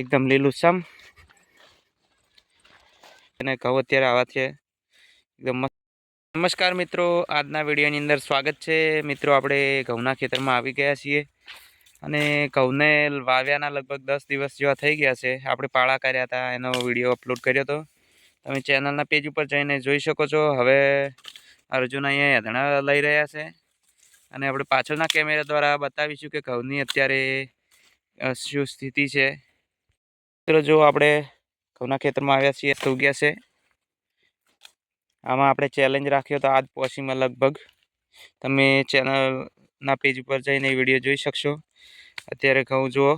એકદમ લીલુંછમ અને ઘઉં અત્યારે આવા છે. એકદમ નમસ્કાર મિત્રો, આજના વિડીયોની અંદર સ્વાગત છે. મિત્રો, આપણે ઘઉંના ખેતરમાં આવી ગયા છીએ. અને ઘઉંને વાવ્યાના લગભગ દસ દિવસ જેવા થઈ ગયા છે. આપણે પાળા કર્યા હતા, એનો વીડિયો અપલોડ કર્યો હતો. તમે ચેનલના પેજ ઉપર જઈને જોઈ શકો છો. હવે અર્જુન અહીંયા યાદણા લઈ રહ્યા છે. અને આપણે પાછળના કેમેરા દ્વારા બતાવીશું કે ઘઉંની અત્યારે શું સ્થિતિ છે. મિત્રો, જો આપણે ઘઉંના ખેતરમાં આવ્યા છીએ થઈ ગયા છે. આમાં આપણે ચેલેન્જ રાખ્યો તો આજ પોસીમાં લગભગ. તમે ચેનલના પેજ ઉપર જઈને વીડિયો જોઈ શકશો. અત્યારે ઘઉં જુઓ.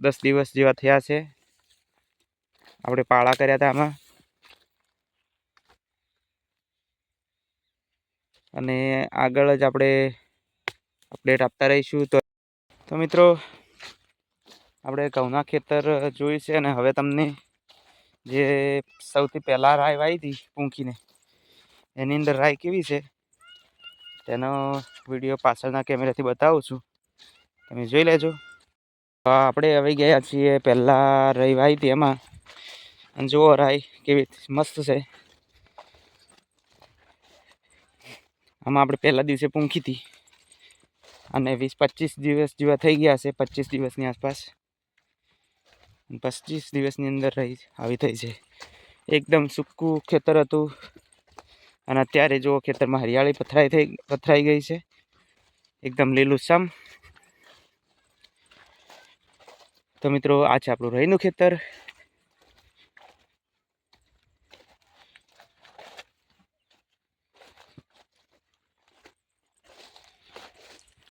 દસ દિવસ જેવા થયા છે. આપણે પાળા કર્યા હતા આમાં. અને આગળ જ આપણે અપડેટ આપતા રહીશું. તો તો મિત્રો આપણે ઘઉંના ખેતર જોઈ છે અને હવે તમને જે સૌથી પહેલાં રાય વાવી હતી પૂંખીને, એની અંદર રાય કેવી છે, તેનો વીડિયો પાછળના કેમેરાથી બતાવું છું. તમે જોઈ લેજો. આપણે આવી ગયા છીએ પહેલાં રહી વાવી હતી એમાં. અને જુઓ રાય કેવી મસ્ત છે. આમાં આપણે પહેલા દિવસે પૂંખી હતી અને વીસ પચીસ દિવસ જેવા થઈ ગયા છે, પચીસ દિવસની આસપાસ. પચીસ દિવસની અંદર રહી આવી થઈ છે એકદમ સૂકું ખેતર હતું. અને અત્યારે જો ખેતરમાં હરિયાળી પથરાઈ થઈ, પથરાઈ ગઈ છે. એકદમ લીલુંછમ તો મિત્રો, આ છે આપણું રહીનું ખેતર.